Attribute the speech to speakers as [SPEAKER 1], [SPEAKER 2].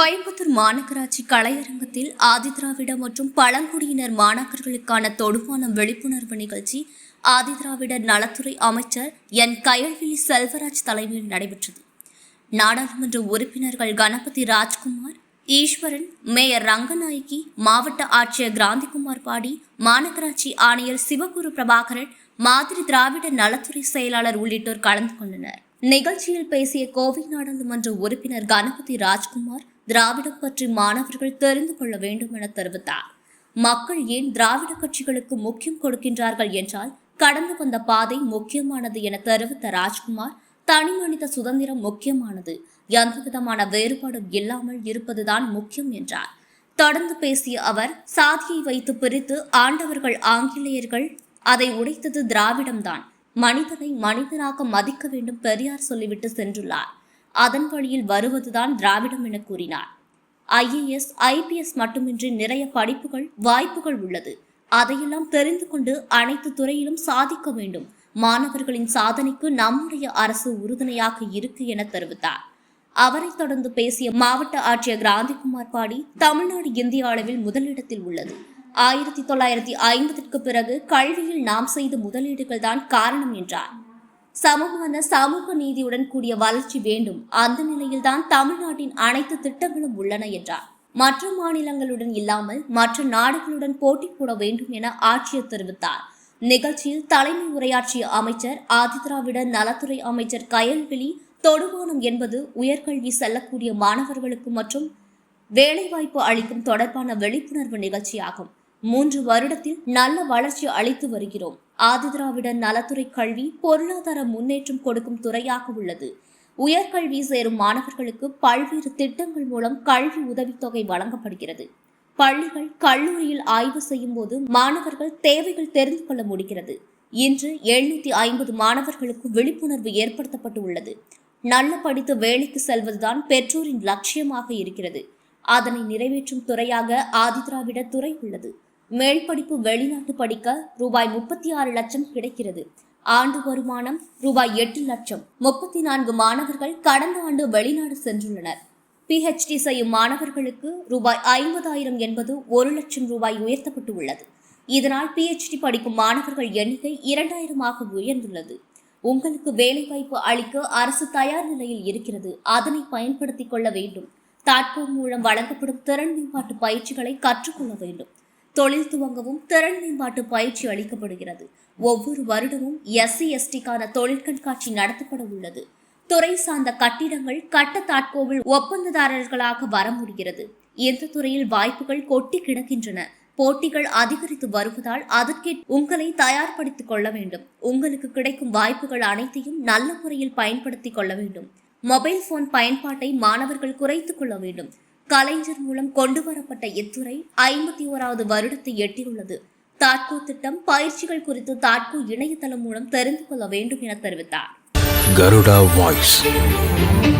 [SPEAKER 1] கோயம்புத்தூர் மாநகராட்சி கலையரங்கத்தில் ஆதிதிராவிட மற்றும் பழங்குடியினர் மாணாக்கர்களுக்கான தொடுப்பான விழிப்புணர்வு நிகழ்ச்சி ஆதிதிராவிடர் நலத்துறை அமைச்சர் என் கயல்விழி செல்வராஜ் தலைமையில் நடைபெற்றது. நாடாளுமன்ற உறுப்பினர்கள் கணபதி ராஜ்குமார் ஈஸ்வரன் மேயர் ரங்கநாயகி மாவட்ட ஆட்சியர் கிராந்திகுமார் பாடி மாநகராட்சி ஆணையர் சிவகுரு பிரபாகரன் மாதிரி திராவிட நலத்துறை செயலாளர் உள்ளிட்டோர் கலந்து கொண்டனர். நிகழ்ச்சியில் பேசிய கோவை நாடாளுமன்ற உறுப்பினர் கணபதி ராஜ்குமார் திராவிடம் பற்றி மாணவர்கள் தெரிந்து கொள்ள வேண்டும் என தெரிவித்தார். மக்கள் ஏன் திராவிட கட்சிகளுக்கு முக்கியம் கொடுக்கின்றார்கள் என்றால் கடந்து வந்த பாதை முக்கியமானது என தெரிவித்த ராஜ்குமார் தனி மனித சுதந்திரம் முக்கியமானது எந்த விதமான வேறுபாடும் இல்லாமல் இருப்பதுதான் முக்கியம் என்றார். தொடர்ந்து பேசிய அவர் சாதியை வைத்து பிரித்து ஆண்டவர்கள் ஆங்கிலேயர்கள் அதை உடைத்தது திராவிடம்தான். மனிதனை மனிதனாக மதிக்க வேண்டும் பெரியார் சொல்லிவிட்டு சென்றுள்ளார். அதன் வழியில் வருவதுதான் திராவிடம் என கூறினார். ஐஏஎஸ் ஐபிஎஸ் மட்டுமின்றி நிறைய படிப்புகள் வாய்ப்புகள் உள்ளது. அதையெல்லாம் தெரிந்து கொண்டு அனைத்து துறையிலும் சாதிக்க வேண்டும். மாணவர்களின் சாதனைக்கு நம்முடைய அரசு உறுதுணையாக இருக்கு என தெரிவித்தார். அவரைத் தொடர்ந்து பேசிய மாவட்ட ஆட்சியர் கிராந்திகுமார் பாடி தமிழ்நாடு இந்திய அளவில் முதலிடத்தில் உள்ளது. ஆயிரத்தி தொள்ளாயிரத்தி ஐம்பதுக்கு பிறகு கல்வியில் நாம் செய்த முதலீடுகள் தான் காரணம் என்றார். சமமான சமூக நீதியுடன் கூடிய வளர்ச்சி வேண்டும். அந்த நிலையில்தான் தமிழ்நாட்டின் அனைத்து திட்டங்களும் உள்ளன என்றார். மற்ற மாநிலங்களுடன் இல்லாமல் மற்ற நாடுகளுடன் போட்டி போட வேண்டும் என ஆட்சியர் தெரிவித்தார். நிகழ்ச்சியில் தலைமை உரையாற்றிய அமைச்சர் ஆதிதிராவிட நலத்துறை அமைச்சர் கயல்விழி தொடுவானம் என்பது உயர்கல்வி செல்லக்கூடிய மாணவர்களுக்கு மற்றும் வேலைவாய்ப்பு அளிக்கும் தொடர்பான விழிப்புணர்வு நிகழ்ச்சியாகும். மூன்று வருடத்தில் நல்ல வளர்ச்சி அளித்து வருகிறோம். ஆதிதிராவிட நலத்துறை கல்வி பொருளாதார முன்னேற்றம் கொடுக்கும் துறையாக உள்ளது. உயர்கல்வி சேரும் மாணவர்களுக்கு பல்வேறு திட்டங்கள் மூலம் கல்வி உதவித்தொகை வழங்கப்படுகிறது. பள்ளிகள் கல்லூரியில் ஆய்வு செய்யும் போது மாணவர்கள் தேவைகள் தெரிந்து கொள்ள முடிகிறது. இன்று எழுநூத்தி ஐம்பது மாணவர்களுக்கு விழிப்புணர்வு ஏற்படுத்தப்பட்டு உள்ளது. நல்ல படித்து வேலைக்கு செல்வதுதான் பெற்றோரின் லட்சியமாக இருக்கிறது. அதனை நிறைவேற்றும் துறையாக ஆதிதிராவிட துறை உள்ளது. மேல்படிப்பு வெளிநாட்டு படிக்க ரூபாய் முப்பத்தி ஆறு லட்சம் கிடைக்கிறது. ஆண்டு வருமானம் ரூபாய் எட்டு லட்சம். முப்பத்தி நான்கு மாணவர்கள் கடந்த ஆண்டு வெளிநாடு சென்றுள்ளனர். பிஹெச்டி செய்யும் மாணவர்களுக்கு ரூபாய் ஐம்பதாயிரம் என்பது ஒரு லட்சம் ரூபாய் உயர்த்தப்பட்டு உள்ளது. இதனால் பிஹெச்டி படிக்கும் மாணவர்கள் எண்ணிக்கை இரண்டாயிரமாக உயர்ந்துள்ளது. உங்களுக்கு வேலைவாய்ப்பு அளிக்க அரசு தயார் நிலையில் இருக்கிறது. அதனை பயன்படுத்திக் கொள்ள வேண்டும். தாட்பம் மூலம் வழங்கப்படும் திறன் மேம்பாட்டு பயிற்சிகளை கற்றுக்கொள்ள வேண்டும். தொழில் துவங்கவும் திறன் மேம்பாட்டு பயிற்சி அளிக்கப்படுகிறது. ஒவ்வொரு வருடமும் எஸ்சி எஸ்டிக்கான தொழில் கண்காட்சி நடத்தப்பட உள்ளது. துறை சார்ந்த கட்டிடங்கள் கட்டத்தாட்கோவில் ஒப்பந்ததாரர்களாக வர முடிகிறது. எந்த துறையில் வாய்ப்புகள் கொட்டி கிடக்கின்றன போட்டிகள் அதிகரித்து வருவதால் அதற்கே உங்களை தயார்படுத்திக் கொள்ள வேண்டும். உங்களுக்கு கிடைக்கும் வாய்ப்புகள் அனைத்தையும் நல்ல முறையில் பயன்படுத்திக் கொள்ள வேண்டும். மொபைல் போன் பயன்பாட்டை மாணவர்கள் குறைத்துக் கொள்ள வேண்டும். கலைஞர் மூலம் கொண்டு வரப்பட்ட இத்துறை ஐம்பத்தி ஓராவது வருடத்தை எட்டியுள்ளது. தாட்கோ திட்டம் பயிற்சிகள் குறித்து தாட்கோ இணையதளம் மூலம் தெரிந்து கொள்ள வேண்டும் என தெரிவித்தார்.
[SPEAKER 2] கருடா வாய்ஸ்.